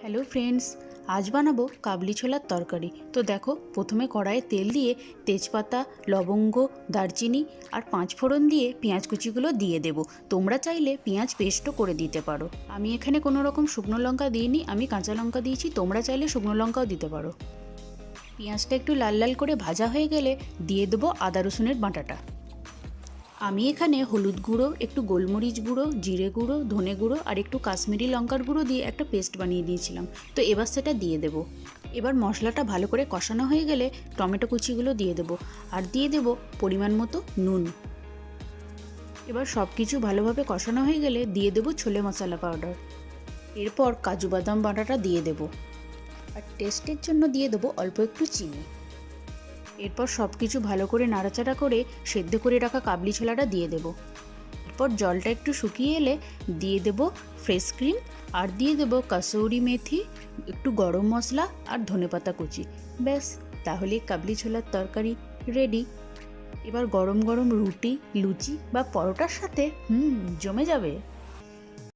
Hello friends আজ বানাবো কাবলি ছোলার তরকারি। তো দেখো, প্রথমে কড়াইয়ে তেল দিয়ে তেজপাতা, লবঙ্গ, দারচিনি আর পাঁচ ফোড়ন দিয়ে পেঁয়াজ কুচিগুলো দিয়ে দেবো। তোমরা চাইলে পেঁয়াজ পেস্টও করে দিতে পারো। আমি এখানে কোনো রকম শুকনো লঙ্কা দিইনি, আমি কাঁচা লঙ্কা দিয়েছি, তোমরা চাইলে শুকনো লঙ্কাও দিতে পারো। পেঁয়াজটা একটু লাল লাল করে ভাজা হয়ে গেলে দিয়ে দেবো আদা রসুনের বাটাটা। আমি এখানে হলুদ গুঁড়ো, একটু গোলমরিচ গুঁড়ো, জিরে গুঁড়ো, ধনে গুঁড়ো আর একটু কাশ্মীরি লঙ্কার গুঁড়ো দিয়ে একটা পেস্ট বানিয়ে দিয়েছিলাম। তো এবার সেটা দিয়ে দেবো। এবার মশলাটা ভালো করে কষানো হয়ে গেলে টমেটো কুচিগুলো দিয়ে দেবো আর দিয়ে দেবো পরিমাণ মতো নুন। এবার সব কিছু ভালোভাবে কষানো হয়ে গেলে দিয়ে দেবো ছোলে মশলা পাউডার। এরপর কাজু বাদাম বাটাটা দিয়ে দেবো। আর টেস্টের জন্য দিয়ে দেবো অল্প একটু চিনি। এরপর সব কিছু ভালো করে নাড়াচাড়া করে সেদ্ধ করে রাখা কাবলি ছোলাটা দিয়ে দেব। এরপর জলটা একটু শুকিয়ে এলে দিয়ে দেব ফ্রেশ ক্রিম আর দিয়ে দেব কাসৌরি মেথি, একটু গরম মশলা আর ধনেপাতা কুচি। ব্যাস, তাহলে কাবলি ছোলার তরকারি রেডি এবার গরম গরম রুটি, লুচি বা পরোটার সাথে, হুম, জমে যাবে।